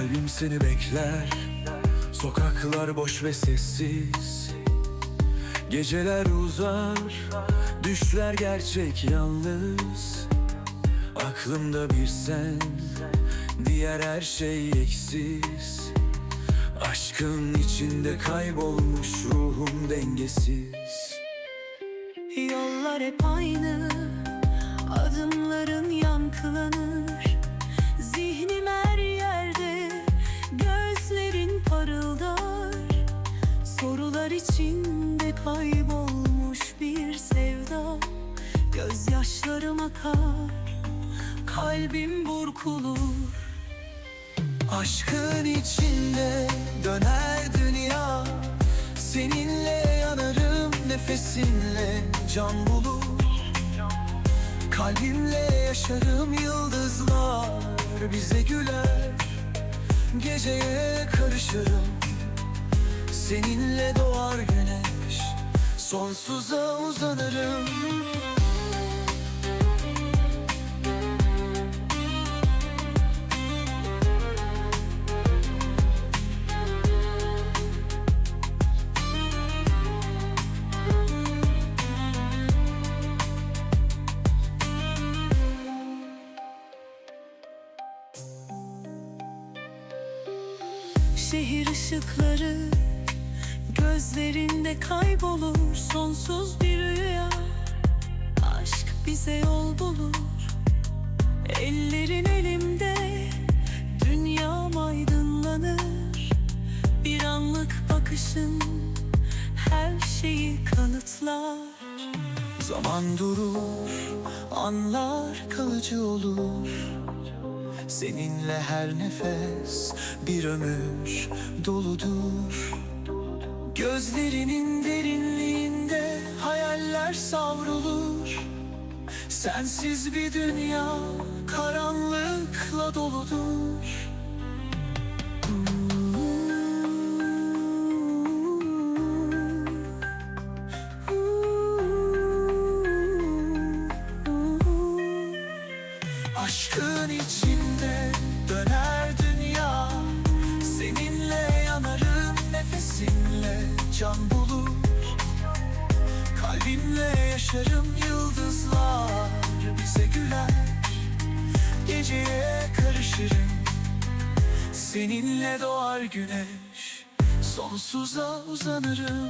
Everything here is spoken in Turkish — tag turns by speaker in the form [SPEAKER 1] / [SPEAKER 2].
[SPEAKER 1] Kalbim seni bekler. Sokaklar boş ve sessiz. Geceler uzar Düşler gerçek yalnız. Aklımda bir sen Diğer her şey eksiz. Aşkın içinde kaybolmuş ruhum dengesiz.
[SPEAKER 2] Yollar hep aynı Adımların yankılanır. Zihnim Gözyaşlarım akar Kalbim burkulur.
[SPEAKER 1] Aşkın içinde döner dünya Seninle yanarım nefesinle can bulur. Kalbimle yaşarım yıldızlar bize güler. Geceye karışırım Seninle doğar güneş. Sonsuza uzanırım
[SPEAKER 2] Şehir ışıkları Gözlerinde kaybolur. Sonsuz bir rüya Aşk bize yol bulur. Ellerin elimde Dünyam aydınlanır. Bir anlık bakışın Her şeyi kanıtlar.
[SPEAKER 1] Zaman durur, anlar kalıcı olur Seninle her nefes bir ömür doludur. Gözlerinin derinliğinde hayaller savrulur. Sensiz bir dünya karanlıkla doludur Yaşarım yıldızlar bize güler. Geceye karışırım Seninle doğar güneş. Sonsuza uzanırım